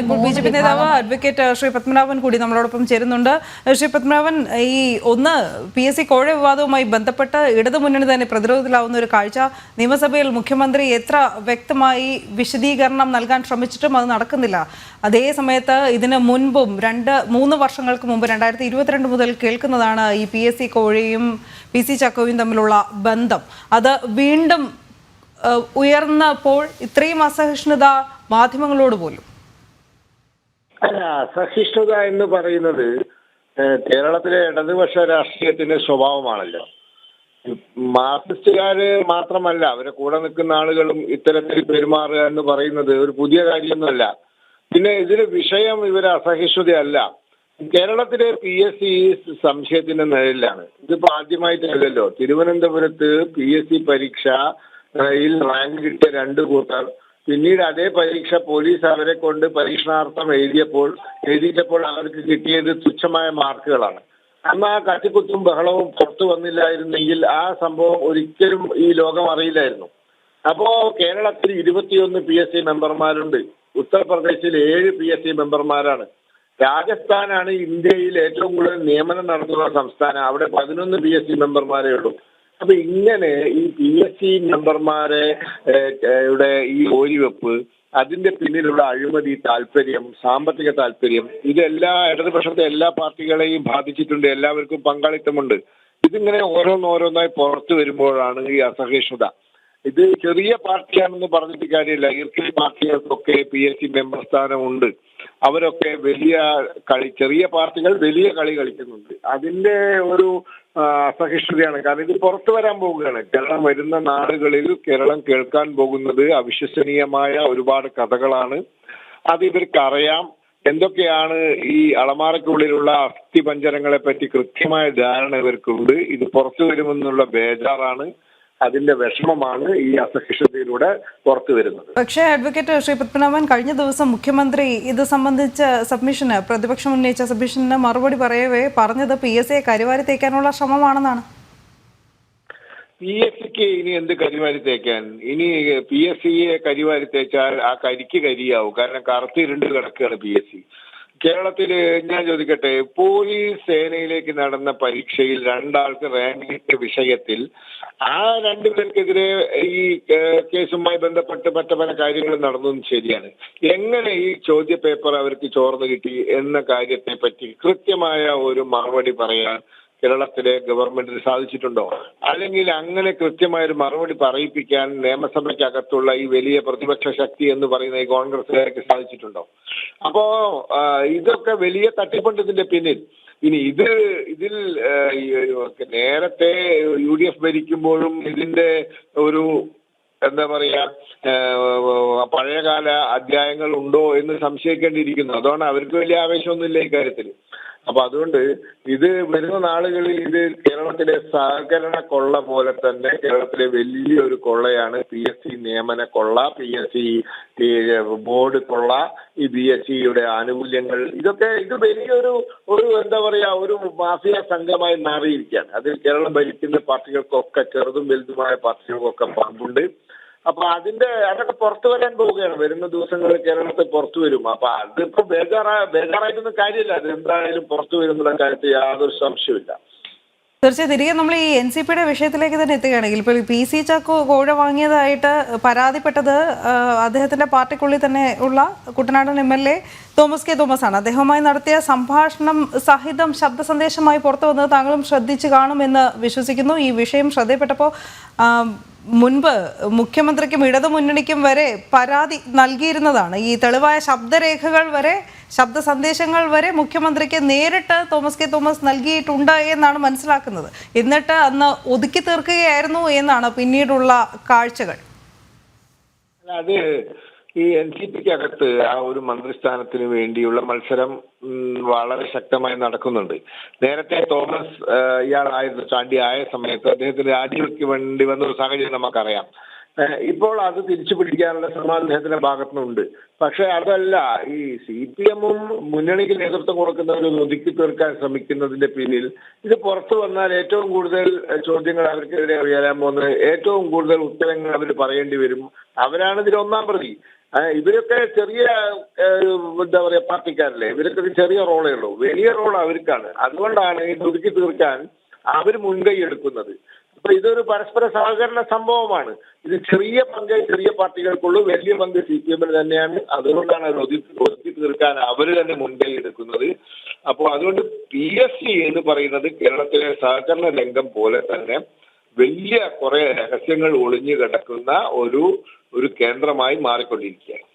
ഇപ്പോൾ B J P നേതാവ് advocate Shri Padmanabhan കൂടി നമ്മളോടൊപ്പം ചേരുന്നുണ്ട്. ശ്രീ പത്മനാഭൻ ഈ ഒന്ന് പി എസ് സി കോഴ വിവാദവുമായി ബന്ധപ്പെട്ട് ഇടതുമുന്നണി തന്നെ പ്രതിരോധത്തിലാവുന്ന ഒരു കാഴ്ച. നിയമസഭയിൽ മുഖ്യമന്ത്രി എത്ര വ്യക്തമായി വിശദീകരണം നൽകാൻ ശ്രമിച്ചിട്ടും അത് നടക്കുന്നില്ല. അതേ സമയത്ത് ഇതിന് മുൻപും രണ്ട് മൂന്ന് വർഷങ്ങൾക്ക് മുമ്പ് രണ്ടായിരത്തി ഇരുപത്തിരണ്ട് മുതൽ കേൾക്കുന്നതാണ് ഈ പി എസ് സി കോഴയും പി സി ചക്കോയും തമ്മിലുള്ള ബന്ധം. അത് വീണ്ടും ഉയർന്നപ്പോൾ ഇത്രയും അസഹിഷ്ണുത മാധ്യമങ്ങളോട് പോലും. അല്ല അസഹിഷ്ണുത എന്ന് പറയുന്നത് കേരളത്തിലെ ഇടതുപക്ഷ രാഷ്ട്രീയത്തിന്റെ സ്വഭാവമാണല്ലോ. മാർക്സിസ്റ്റുകാര് മാത്രമല്ല അവരെ കൂടെ നിൽക്കുന്ന ആളുകളും ഇത്തരത്തിൽ പെരുമാറുക എന്ന് പറയുന്നത് ഒരു പുതിയ കാര്യമൊന്നുമല്ല. പിന്നെ ഇതിന് വിഷയം ഇവരെ അസഹിഷ്ണുതയല്ല. കേരളത്തിലെ പി എസ് സി സംശയത്തിന്റെ നിഴലിലാണ്. ഇതിപ്പോ ആദ്യമായിട്ടല്ലല്ലോ. തിരുവനന്തപുരത്ത് പി എസ് സി പരീക്ഷയിൽ റാങ്ക് കിട്ടിയ രണ്ട് കൂട്ടർ പിന്നീട് അതേ പരീക്ഷ പോലീസ് അവരെ കൊണ്ട് പരീക്ഷണാർത്ഥം എഴുതിയപ്പോൾ എഴുതിയപ്പോൾ അവർക്ക് കിട്ടിയത് തുച്ഛമായ മാർക്കുകളാണ്. അന്ന് ആ കത്തിക്കുത്തും ബഹളവും പുറത്തു വന്നില്ലായിരുന്നെങ്കിൽ ആ സംഭവം ഒരിക്കലും ഈ ലോകം അറിയില്ലായിരുന്നു. അപ്പോ കേരളത്തിൽ ഇരുപത്തിയൊന്ന് പി എസ് സി മെമ്പർമാരുണ്ട്. ഉത്തർപ്രദേശിൽ ഏഴ് പി എസ് സി മെമ്പർമാരാണ്. രാജസ്ഥാനാണ് ഇന്ത്യയിൽ ഏറ്റവും കൂടുതൽ നിയമനം നടത്തുന്ന സംസ്ഥാനം. അവിടെ പതിനൊന്ന് പി എസ് സി മെമ്പർമാരേ ഉള്ളൂ. അപ്പൊ ഇങ്ങനെ ഈ പി എസ് സി മെമ്പർമാരെ യുടെ ഈ ഓരിവെപ്പ് അതിന്റെ പിന്നിലുള്ള അഴിമതി താല്പര്യം സാമ്പത്തിക താല്പര്യം ഇതെല്ലാ ഇടതുപക്ഷത്തെ എല്ലാ പാർട്ടികളെയും ബാധിച്ചിട്ടുണ്ട് എല്ലാവർക്കും പങ്കാളിത്തമുണ്ട്. ഇതിങ്ങനെ ഓരോന്നോരോന്നായി പുറത്തു വരുമ്പോഴാണ് ഈ അസഹിഷ്ണുത. ഇത് ചെറിയ പാർട്ടിയാണെന്ന് പറഞ്ഞിട്ട് കാര്യമില്ല. ഇർക്കിൽ പാർട്ടികൾക്കൊക്കെ പി എസ് സി മെമ്പർ സ്ഥാനമുണ്ട്. അവരൊക്കെ വലിയ കളി ചെറിയ പാർട്ടികൾ വലിയ കളി കളിക്കുന്നുണ്ട്. അതിന്റെ ഒരു ആ, അസഹിഷ്ണുതയാണ് കാരണം ഇത് പുറത്തു വരാൻ പോവുകയാണ്. കേരളം വരുന്ന നാടുകളിൽ കേരളം കേൾക്കാൻ പോകുന്നത് അവിശ്വസനീയമായ ഒരുപാട് കഥകളാണ്. അത് ഇവർക്ക് അറിയാം എന്തൊക്കെയാണ് ഈ അളമാറയ്ക്കുള്ളിലുള്ള അസ്ഥിപഞ്ചരങ്ങളെ പറ്റി കൃത്യമായ ധാരണ ഇവർക്കുണ്ട്. ഇത് പുറത്തു വരുമെന്നുള്ള ബേജാറാണ്. അതിന്റെ വിഷമമാണ് ഈ അസഹിഷ്ണുതയിലൂടെ പുറത്തു വരുന്നത്. പക്ഷേ അഡ്വക്കേറ്റ് ശ്രീ പത്മനാഭൻ കഴിഞ്ഞ ദിവസം മുഖ്യമന്ത്രി ഇത് സംബന്ധിച്ച സബ്മിഷന് പ്രതിപക്ഷം ഉന്നയിച്ച സബ്മിഷന് മറുപടി പറയവേ പറഞ്ഞത് പി എസ് എ കരിവാരി തേക്കാനുള്ള ശ്രമമാണെന്നാണ്. പി എസ് സിക്ക് ഇനി എന്ത് കരിവാരി തേക്കാൻ? ഇനി പി എസ് സിയെ കരിവാരി തേച്ചാൽ ആ കരിക്ക് കരിയാവും. കാരണം കറുത്തിരുണ്ട് കിടക്കുകയാണ് പി എസ് സി കേരളത്തിൽ ഞാൻ ചോദിക്കട്ടെ പോലീസ് സേനയിലേക്ക് നടന്ന പരീക്ഷയിൽ രണ്ടാൾക്ക് റാങ്ക് കിട്ടിയ വിഷയത്തിൽ ആ രണ്ടുപേർക്കെതിരെ ഈ കേസുമായി ബന്ധപ്പെട്ട് മറ്റു പല കാര്യങ്ങളും നടന്നതും ശരിയാണ്. എങ്ങനെ ഈ ചോദ്യ പേപ്പർ അവർക്ക് ചോർന്നു കിട്ടി എന്ന കാര്യത്തെ പറ്റി കൃത്യമായ ഒരു മറുപടി പറയാൻ കേരളത്തിലെ ഗവൺമെന്റിന് സാധിച്ചിട്ടുണ്ടോ? അല്ലെങ്കിൽ അങ്ങനെ കൃത്യമായ ഒരു മറുപടി പറയിപ്പിക്കാൻ നിയമസഭയ്ക്കകത്തുള്ള ഈ വലിയ പ്രതിപക്ഷ ശക്തി എന്ന് പറയുന്ന ഈ കോൺഗ്രസുകാർക്ക് സാധിച്ചിട്ടുണ്ടോ? അപ്പോ ഇതൊക്കെ വലിയ തട്ടിപ്പണ്ടത്തിന്റെ പിന്നിൽ. ഇനി ഇത് ഇതിൽ നേരത്തെ യു ഡി എഫ് ഭരിക്കുമ്പോഴും ഇതിന്റെ ഒരു എന്താ പറയാ പഴയകാല അധ്യായങ്ങൾ ഉണ്ടോ എന്ന് സംശയിക്കേണ്ടിയിരിക്കുന്നു. അതുകൊണ്ട് അവർക്ക് വലിയ ആവേശമൊന്നുമില്ല ഇക്കാര്യത്തിൽ അപ്പൊ അതുകൊണ്ട് ഇത് വരുന്ന നാളുകളിൽ ഇത് കേരളത്തിലെ സഹകരണ കൊള്ള പോലെ തന്നെ കേരളത്തിലെ വലിയൊരു കൊള്ളയാണ് പി എസ് സി നിയമന കൊള്ള പി എസ് സി ബോർഡ് കൊള്ള ഈ ബി എസ് സിയുടെ ആനുകൂല്യങ്ങൾ. ഇതൊക്കെ ഇത് വലിയൊരു ഒരു എന്താ പറയാ ഒരു മാഫിയ സംഘമായി മാറിയിരിക്കുകയാണ്. അതിൽ കേരളം ഭരിക്കുന്ന പാർട്ടികൾക്കൊക്കെ ചെറുതും വലുതുമായ പാർട്ടികൾക്കൊക്കെ പങ്കുണ്ട്. അപ്പൊ അതിന്റെ അതൊക്കെ പുറത്തു വരാൻ പോവുകയാണ്. വരുന്ന ദിവസങ്ങളിൽ കേരളത്തിൽ പുറത്തു വരും. അപ്പൊ അതിപ്പോ ബേജാറാ ബേജാറായിട്ടൊന്നും കാര്യമില്ല. അത് എന്തായാലും പുറത്തു വരുന്നുള്ള കാര്യത്തിൽ യാതൊരു സംശയമില്ല തീർച്ചയായും. തിരികെ നമ്മൾ ഈ എൻ സി പിയുടെ വിഷയത്തിലേക്ക് തന്നെ എത്തുകയാണെങ്കിൽ ഇപ്പോൾ പി സി ചാക്കോ കോഴ വാങ്ങിയതായിട്ട് പരാതിപ്പെട്ടത് അദ്ദേഹത്തിന്റെ പാർട്ടിക്കുള്ളിൽ തന്നെ ഉള്ള കുട്ടനാടൻ M L A Thomas K Thomas ആണ് അദ്ദേഹവുമായി നടത്തിയ സംഭാഷണം സഹിതം ശബ്ദ സന്ദേശമായി പുറത്തു വന്നത് താങ്കളും ശ്രദ്ധിച്ചു കാണുമെന്ന് വിശ്വസിക്കുന്നു. ഈ വിഷയം ശ്രദ്ധയിൽപ്പെട്ടപ്പോൾ ആ, മുൻപ് മുഖ്യമന്ത്രിക്കും ഇടതു മുന്നണിക്കും വരെ പരാതി നൽകിയിരുന്നതാണ്. ഈ തെളിവായ ശബ്ദരേഖകൾ വരെ ശബ്ദ സന്ദേശങ്ങൾ വരെ മുഖ്യമന്ത്രിക്ക് നേരിട്ട് തോമസ് കെ തോമസ് നൽകിയിട്ടുണ്ട് എന്നാണ് മനസ്സിലാക്കുന്നത്. എന്നിട്ട് അന്ന് ഒതുക്കി തീർക്കുകയായിരുന്നു എന്നാണ് പിന്നീടുള്ള കാഴ്ചകൾ. ഈ എൻ സി പിക്ക് അകത്ത് ആ ഒരു മന്ത്രിസ്ഥാനത്തിന് വേണ്ടിയുള്ള മത്സരം വളരെ ശക്തമായി നടക്കുന്നുണ്ട്. നേരത്തെ തോമസ് ഇയാളായിരുന്നു ചാണ്ടി ആയ സമയത്ത് അദ്ദേഹത്തിന് രാജിവെക്ക് വേണ്ടി വന്ന ഒരു സാഹചര്യം നമുക്കറിയാം. ഇപ്പോൾ അത് തിരിച്ചു പിടിക്കാനുള്ള ശ്രമം അദ്ദേഹത്തിന്റെ ഭാഗത്തുനിന്നുണ്ട്. പക്ഷെ അതല്ല ഈ സി പി എമ്മും മുന്നണിക്ക് നേതൃത്വം കൊടുക്കുന്നവരും ഒതുക്കി തീർക്കാൻ ശ്രമിക്കുന്നതിന്റെ പിന്നിൽ ഇത് പുറത്തു വന്നാൽ ഏറ്റവും കൂടുതൽ ചോദ്യങ്ങൾ അവർക്കെതിരെ ഉയരാൻ പോകുന്നത് ഏറ്റവും കൂടുതൽ ഉത്തരങ്ങൾ അവർ പറയേണ്ടി വരും. അവരാണ് ഇതിൽ ഒന്നാം പ്രതി. ഇവരൊക്കെ ചെറിയ എന്താ പറയാ പാർട്ടിക്കാരല്ലേ. ഇവരൊക്കെ ചെറിയ റോളേ ഉള്ളൂ. വലിയ റോൾ അവർക്കാണ്. അതുകൊണ്ടാണ് ഇത് ഒതുക്കി തീർക്കാൻ അവർ മുൻകൈ എടുക്കുന്നത്. അപ്പൊ ഇതൊരു പരസ്പര സഹകരണ സംഭവമാണ്. ഇത് ചെറിയ പങ്ക് ചെറിയ പാർട്ടികൾക്കുള്ളൂ. വലിയ പങ്ക് സി പി എമ്മിന് തന്നെയാണ്. അതുകൊണ്ടാണ് അത് ഒതുക്കി ഒതുക്കി തീർക്കാൻ അവർ തന്നെ മുൻകൈ എടുക്കുന്നത്. അപ്പോൾ അതുകൊണ്ട് പി എസ് സി എന്ന് പറയുന്നത് കേരളത്തിലെ സഹകരണ രംഗം പോലെ തന്നെ വലിയ കുറെ രഹസ്യങ്ങൾ ഒളിഞ്ഞു കിടക്കുന്ന ഒരു ഒരു കേന്ദ്രമായി മാറിക്കൊണ്ടിരിക്കുകയാണ്.